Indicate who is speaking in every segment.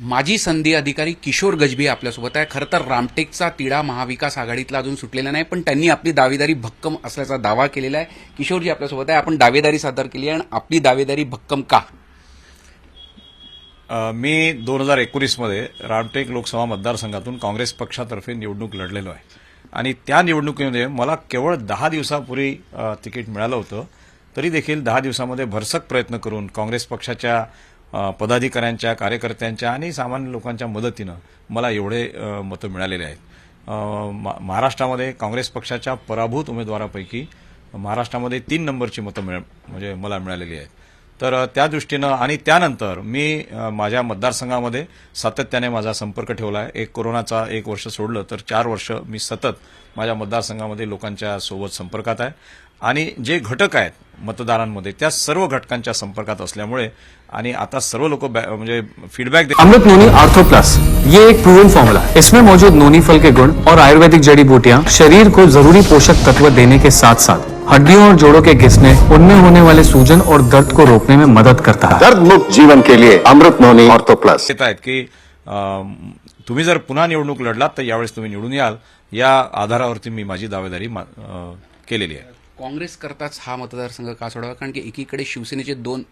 Speaker 1: माजी संधी अधिकारी किशोर गजबी आपल्यासोबत आहे. खरं तर रामटेकचा तिढा महाविकास आघाडीतला अजून सुटलेला नाही पण त्यांनी आपली दावेदारी भक्कम असल्याचा दावा केलेला आहे. किशोरजी आपल्यासोबत आहे. आपण दावेदारी सादर केली आहे आणि आपली दावेदारी भक्कम का?
Speaker 2: मी दोन हजार एकोणीसमध्ये रामटेक लोकसभा मतदारसंघातून काँग्रेस पक्षातर्फे निवडणूक लढलेलो आहे. आणि त्या निवडणुकीमध्ये मला केवळ दहा दिवसापूर्वी तिकीट मिळालं होतं. तरी देखील दहा दिवसामध्ये भरसक प्रयत्न करून काँग्रेस पक्षाच्या पदाधिकाऱ्यांच्या कार्यकर्त्यांच्या आणि सामान्य लोकांच्या मदतीनं मला एवढे मतं मिळालेले आहेत. मा- महाराष्ट्रामध्ये काँग्रेस पक्षाच्या पराभूत उमेदवारापैकी महाराष्ट्रामध्ये तीन नंबरची मतं मिळ म्हणजे मला मिळालेली आहेत. तर त्या दृष्टीनं आणि त्यानंतर मी माझ्या मतदारसंघामध्ये सातत्याने माझा संपर्क ठेवला आहे एक कोरोनाचा एक वर्ष सोडलं तर चार वर्ष मी सतत माझ्या मतदारसंघामध्ये लोकांच्या सोबत संपर्कात आहे. आणि जे घटक आहेत मतदारांमध्ये त्या सर्व घटकांच्या संपर्कात असल्यामुळे आणि आता सर्व लोक म्हणजे फीडबॅक दे
Speaker 3: अमृत नोनी आर्थो प्लस. ये एक प्रूवन फॉर्मूला इसमें मौजूद नोनी फल के गुण और आयुर्वेदिक जड़ी बूटियां शरीर को जरूरी पोषक तत्व देने के साथ साथ हड्डियों और जोड़ों के घिसने उनमें होने वाले सूजन और दर्द को रोकने में मदद करता है।
Speaker 4: दर्द मुक्त जीवन के लिए अमृत नोनी ऑर्थो प्लस।
Speaker 2: येत आहेत की तुम्ही जर पुन्हा निवडणूक लढलात तर यावेळेस तुम्ही निवडून याल. या आधारावरती मी माझी दावेदारी केलेली आहे.
Speaker 1: काँग्रेस करताच हा मतदारसंघ का सोडावा? कारण की एकीकडे शिवसेनेचे दोन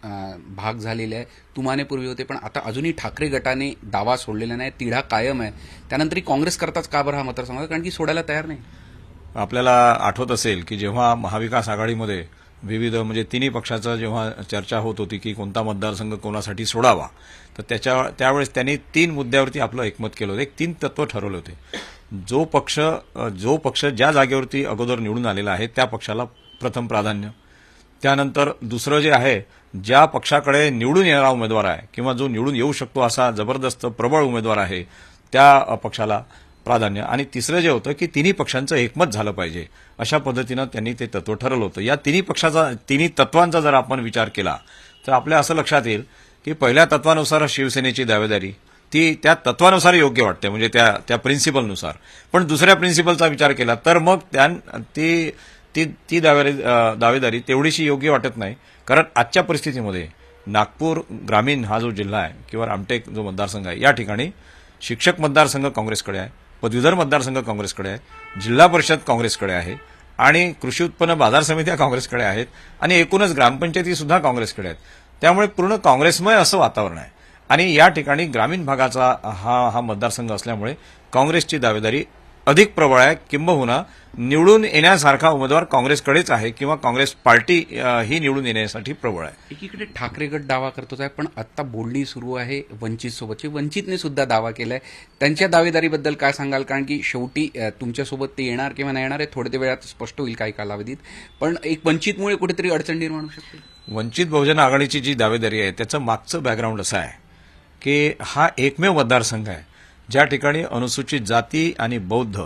Speaker 1: भाग झालेले आहे तुमाने पूर्वी होते पण आता अजूनही ठाकरे गटाने दावा सोडलेला नाही. तिढा कायम आहे. त्यानंतरही काँग्रेस करताच का बरं हा मतदारसंघ? कारण की सोडायला तयार नाही.
Speaker 2: आपल्याला आठवत असेल की जेव्हा महाविकास आघाडीमध्ये विविध म्हणजे तिन्ही पक्षाचं जेव्हा चर्चा होत होती की कोणता मतदारसंघ कोणासाठी सोडावा तर त्याच्या त्यावेळेस त्यांनी तीन मुद्द्यावरती आपलं एकमत केलं होतं. एक तीन तत्व ठरवले होते. जो पक्ष जो पक्ष ज्या जागेवरती अगोदर निवडून आलेला आहे त्या पक्षाला प्रथम प्राधान्य. त्यानंतर दुसरं जे आहे ज्या पक्षाकडे निवडून येणारा उमेदवार आहे किंवा जो निवडून येऊ शकतो असा जबरदस्त प्रबळ उमेदवार आहे त्या पक्षाला प्राधान्य. आणि तिसरं जे होतं की तिन्ही पक्षांचं एकमत झालं पाहिजे. अशा पद्धतीनं त्यांनी ते तत्व ठरवलं होतं. या तिन्ही पक्षाचा तिन्ही तत्वांचा जर आपण विचार केला तर आपल्या असं लक्षात येईल की पहिल्या तत्वानुसार शिवसेनेची दावेदारी ती त्या तत्वानुसार योग्य वाटते म्हणजे त्या त्या प्रिन्सिपलनुसार पण दुसऱ्या प्रिन्सिपलचा विचार केला तर मग त्या ती ती ती दावेदारी दावेदारी तेवढीशी योग्य वाटत नाही. कारण आजच्या परिस्थितीमध्ये नागपूर ग्रामीण हा जो जिल्हा आहे किंवा रामटेक जो मतदारसंघ आहे या ठिकाणी शिक्षक मतदारसंघ काँग्रेसकडे आहे. पदवीधर मतदारसंघ काँग्रेसकडे आहे जिल्हा परिषद काँग्रेसकडे आहे आणि कृषी उत्पन्न बाजार समित्या काँग्रेसकडे आहेत आणि एकूणच ग्रामपंचायती सुद्धा काँग्रेसकडे आहेत. त्यामुळे पूर्ण काँग्रेसमय असं वातावरण आहे. आणि या ठिकाणी ग्रामीण भागाचा हा हा मतदारसंघ असल्यामुळे काँग्रेसची दावेदारी अधिक प्रबळ आहे किंबहुना निवडून येण्यासारखा उमेदवार काँग्रेसकडेच आहे किंवा काँग्रेस पार्टी ही निवडून येण्यासाठी प्रबळ आहे.
Speaker 1: एकीकडे ठाकरे गट दावा करतोच आहे पण आता बोलणी सुरू आहे वंचित सोबतची वंचितने सुद्धा दावा केलाय. त्यांच्या दावेदारीबद्दल काय सांगाल? कारण की शेवटी तुमच्यासोबत ते येणार किंवा नाही येणार हे थोड्या वेळात स्पष्ट होईल काही कालावधीत. पण एक वंचितमुळे कुठेतरी अडचण निर्माण होऊ शकते.
Speaker 2: वंचित बहुजन आघाडीची जी दावेदारी आहे त्याचं मागचं बॅकग्राऊंड असं आहे की हा एकमेव मतदारसंघ आहे. ज्या ठिकाणी अनुसूचित जाती आणि बौद्ध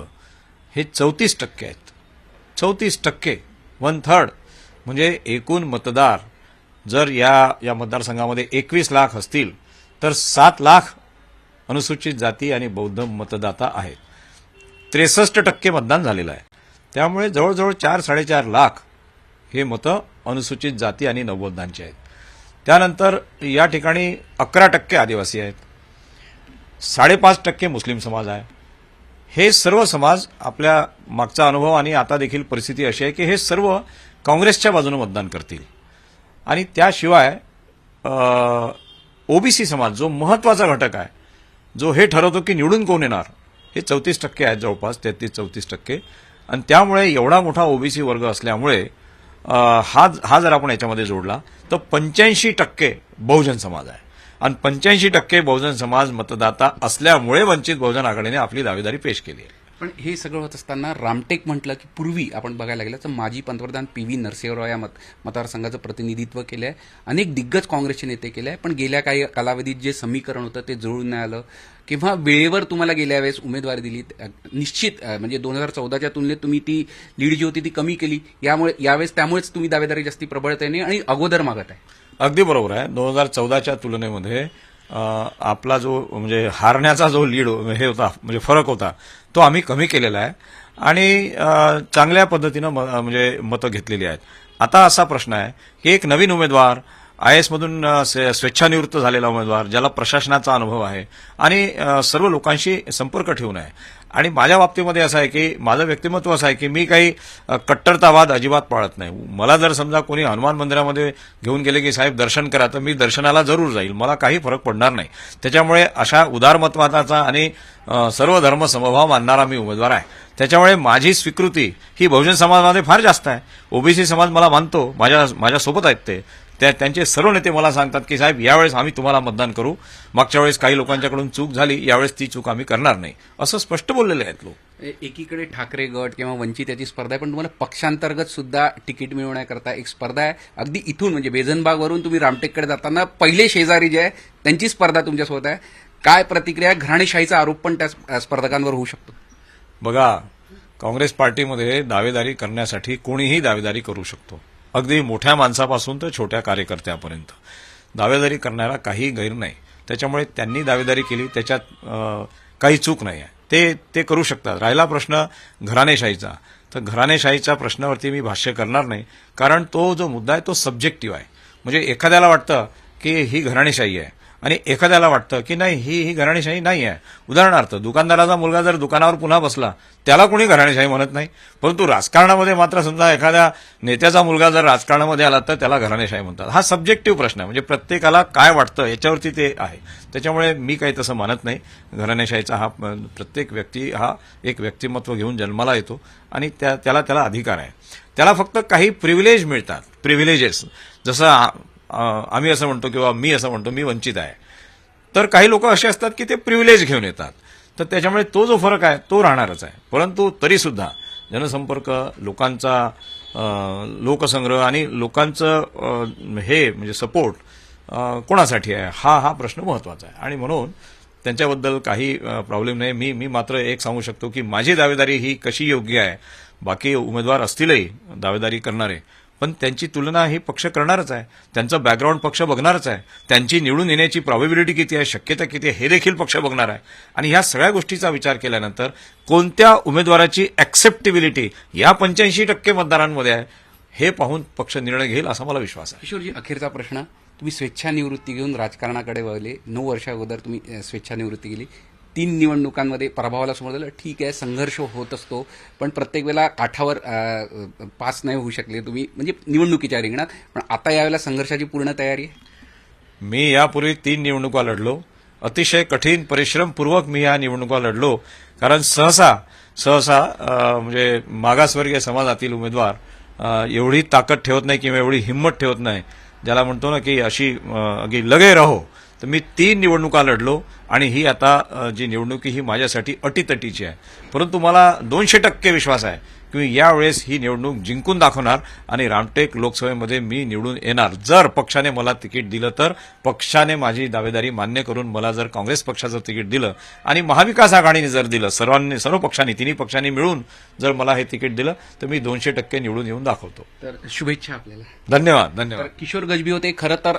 Speaker 2: हे चौतीस टक्के आहेत. चौतीस टक्के वन थर्ड म्हणजे एकूण मतदार जर या या मतदारसंघामध्ये एकवीस लाख असतील तर सात लाख अनुसूचित जाती आणि बौद्ध मतदाता आहेत. त्रेसष्ट टक्के मतदान झालेलं आहे. त्यामुळे जवळजवळ चार साडेचार लाख हे मतं अनुसूचित जाती आणि नवबोधांची आहेत. त्यानंतर या ठिकाणी अकरा टक्के आदिवासी आहेत. साडेपाच टक्के मुस्लिम समाज आहे. हे सर्व समाज आपल्या मागचा अनुभव आणि आता देखील परिस्थिती अशी आहे की हे सर्व काँग्रेसच्या बाजूने मतदान करतील. आणि त्याशिवाय ओबीसी समाज जो महत्त्वाचा घटक आहे जो हे ठरवतो की निवडून कोण येणार हे चौतीस टक्के आहेत जवळपास तेहतीस चौतीस टक्के. आणि त्यामुळे एवढा मोठा ओबीसी वर्ग असल्यामुळे हा हा जर आपण याच्यामध्ये जोडला तर पंच्याऐंशी टक्के बहुजन समाज आहे. आणि पंच्याऐंशी टक्के बहुजन समाज मतदाता असल्यामुळे वंचित बहुजन आघाडीने आपली दावेदारी पेश केली आहे.
Speaker 1: पण हे सगळं होत असताना रामटेक म्हटलं की पूर्वी आपण बघायला गेलं तर माजी पंतप्रधान पी व्ही नरसिंहराव या मत मतदारसंघाचं प्रतिनिधित्व केलं आहे अनेक दिग्गज काँग्रेसचे नेते केले आहे पण गेल्या काही कालावधीत जे समीकरण होतं ते जुळून नाही आलं. किंवा वेळेवर तुम्हाला गेल्या वेळेस उमेदवारी दिली निश्चित म्हणजे दोन हजार चौदाच्या तुलनेत तुम्ही ती लीड जी होती ती कमी केली. यामुळे यावेळेस त्यामुळेच तुम्ही दावेदारी जास्ती प्रबळतेने आणि अगोदर मागत आहे.
Speaker 2: अगदी बरोबर आहे. दोन हजार चौदाच्या तुलनेमध्ये आपला जो म्हणजे हारण्याचा जो लीड हे होता म्हणजे फरक होता तो आम्ही कमी केलेला आहे. आणि चांगल्या पद्धतीनं म- म्हणजे मतं घेतलेली आहेत. आता असा प्रश्न आहे की एक नवीन उमेदवार आय एसमधून स्वे- स्वेच्छानिवृत्त झालेला उमेदवार ज्याला प्रशासनाचा अनुभव आहे आणि सर्व लोकांशी संपर्क ठेवून आहे. आणि माझ्या बाबतीमध्ये असं आहे की माझं व्यक्तिमत्व असं आहे की मी काही कट्टरतावाद अजिबात पाळत नाही. मला जर समजा कोणी हनुमान मंदिरामध्ये घेऊन गेले की साहेब दर्शन करा तर मी दर्शनाला जरूर जाईल. मला काही फरक पडणार नाही. त्याच्यामुळे अशा उदारमतवादाचा आणि सर्व धर्म समभाव मानणारा मी उमेदवार आहे. त्याच्यामुळे माझी स्वीकृती ही बहुजन समाजामध्ये फार जास्त आहे. ओबीसी समाज मला मानतो. माझ्या माझ्यासोबत आहेत ते. त्या त्यांचे सर्व नेते मला सांगतात की साहेब यावेळेस आम्ही तुम्हाला मतदान करू. मागच्या वेळेस काही लोकांच्याकडून चूक झाली. यावेळेस ती चूक आम्ही करणार नाही. असं स्पष्ट बोललेले आहेत लोक.
Speaker 1: एकीकडे ठाकरे गट किंवा वंचित याची स्पर्धा आहे पण तुम्हाला पक्षांतर्गत सुद्धा तिकीट मिळवण्याकरता एक स्पर्धा आहे. अगदी इथून म्हणजे बेझनबागवरून तुम्ही रामटेककडे जाताना पहिले शेजारी जे आहे त्यांची स्पर्धा तुमच्यासोबत आहे. काय प्रतिक्रिया घराणेशाहीचा आरोप पण त्या स्प- स्पर्धकांवर होऊ शकतो?
Speaker 2: बघा काँग्रेस पार्टीमध्ये दावेदारी करण्यासाठी कोणीही दावेदारी करू शकतो. अगदी मोठ्या माणसापासून तर छोट्या कार्यकर्त्यापर्यंत. दावेदारी करण्याला काही गैर नाही. त्याच्यामुळे त्यांनी दावेदारी केली त्याच्यात काही चूक नाही आहे. ते ते करू शकतात. राहिला प्रश्न घराणेशाहीचा तर घराणेशाहीच्या प्रश्नावरती मी भाष्य करणार नाही. कारण तो जो मुद्दा आहे तो सब्जेक्टिव्ह आहे. म्हणजे एखाद्याला वाटतं की ही घराणेशाही आहे. आणि एखाद्याला वाटतं की नाही ही ही घराणेशाही नाही आहे उदाहरणार्थ दुकानदाराचा मुलगा जर दुकानावर पुन्हा बसला त्याला कोणी घराणेशाही म्हणत नाही. परंतु राजकारणामध्ये मात्र समजा एखाद्या नेत्याचा मुलगा जर राजकारणामध्ये आला तर त्याला घराणेशाही म्हणतात. हा सब्जेक्टिव्ह प्रश्न आहे. म्हणजे प्रत्येकाला काय वाटतं याच्यावरती ते आहे. त्याच्यामुळे मी काही तसं मानत नाही. घराणेशाहीचा हा प्रत्येक व्यक्ती हा एक व्यक्तिमत्व घेऊन जन्माला येतो आणि त्या त्याला त्याला अधिकार आहे. त्याला फक्त काही प्रिव्हिलेज मिळतात. प्रिव्हिलेजेस जसं आम्ही असं म्हणतो किंवा मी असं म्हणतो मी वंचित आहे. तर काही लोक असे असतात की ते प्रिव्हिलेज घेऊन येतात. तर त्याच्यामुळे तो जो फरक आहे तो राहणारच आहे. परंतु तरीसुद्धा जनसंपर्क लोकांचा लोकसंग्रह आणि लोकांचं हे म्हणजे सपोर्ट कोणासाठी आहे हा हा प्रश्न महत्त्वाचा आहे. आणि म्हणून त्यांच्याबद्दल काही प्रॉब्लेम नाही. मी मी मात्र एक सांगू शकतो की माझी दावेदारी ही कशी योग्य आहे बाकी उमेदवार असतीलही दावेदारी करणारे पण त्यांची तुलना ही पक्ष करणारच आहे. त्यांचं बॅकग्राऊंड पक्ष बघणारच आहे. त्यांची निवडून येण्याची प्रॉबिबिलिटी किती आहे शक्यता किती आहे हे देखील पक्ष बघणार आहे. आणि ह्या सगळ्या गोष्टीचा विचार केल्यानंतर कोणत्या उमेदवाराची ऍक्सेप्टेबिलिटी या पंच्याऐंशी टक्के मतदारांमध्ये आहे हे पाहून पक्ष निर्णय घेईल असा मला विश्वास आहे.
Speaker 1: किशोरजी अखेरचा प्रश्न. तुम्ही स्वेच्छानिवृत्ती घेऊन राजकारणाकडे वळले. नऊ वर्षा अगोदर तुम्ही स्वेच्छानिवृत्ती केली. तीन निवडणुकांमध्ये पराभवाला समोर झालं. ठीक आहे संघर्ष होत असतो. पण प्रत्येक वेळेला काठावर पास नाही होऊ शकले तुम्ही. म्हणजे निवडणुकीच्या रिंगणात. पण आता यावेळेला संघर्षाची पूर्ण तयारी आहे?
Speaker 2: मी यापूर्वी तीन निवडणुका लढलो. अतिशय कठीण परिश्रमपूर्वक मी या निवडणुका लढलो. कारण सहसा सहसा म्हणजे मागासवर्गीय समाजातील उमेदवार एवढी ताकद ठेवत नाही किंवा एवढी हिंमत ठेवत नाही. ज्याला म्हणतो ना की अशी अगदी लगे रहो. तर मी तीन निवडणुका लढलो आणि ही आता जी निवडणूक ही माझ्यासाठी अटीतटीची आहे. परंतु मला दोनशे टक्के विश्वास आहे की मी यावेळेस ही निवडणूक जिंकून दाखवणार आणि रामटेक लोकसभेमध्ये मी निवडून येणार. जर पक्षाने मला तिकीट दिलं तर पक्षाने माझी दावेदारी मान्य करून मला जर काँग्रेस पक्षाचं तिकीट दिलं आणि महाविकास आघाडीने जर दिलं सर्वांनी सर्व पक्षांनी तिन्ही पक्षांनी मिळून जर मला हे तिकीट दिलं तर मी दोनशे टक्के निवडून येऊन दाखवतो.
Speaker 1: तर शुभेच्छा आपल्याला.
Speaker 2: धन्यवाद धन्यवाद.
Speaker 1: किशोर गजबी होते खरं तर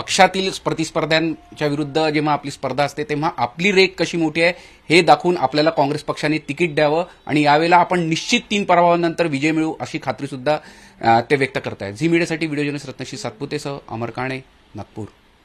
Speaker 1: पक्षातील प्रतिस्पर्ध्यांच्या विरुद्ध जेव्हा आपली स्पर्धा असते तेव्हा आपली रेख कशी मोठी आहे हे दाखवून आपल्याला काँग्रेस पक्षाने तिकीट द्यावं आणि यावेळेला आपण निश्चित तीन पराभवानंतर विजय मिळू अशी खात्री सुद्धा ते व्यक्त करतायत. झी मीडियासाठी व्हिडिओ जर्नलिस्ट रत्नश्री सातपुतेसह अमर काणे नागपूर.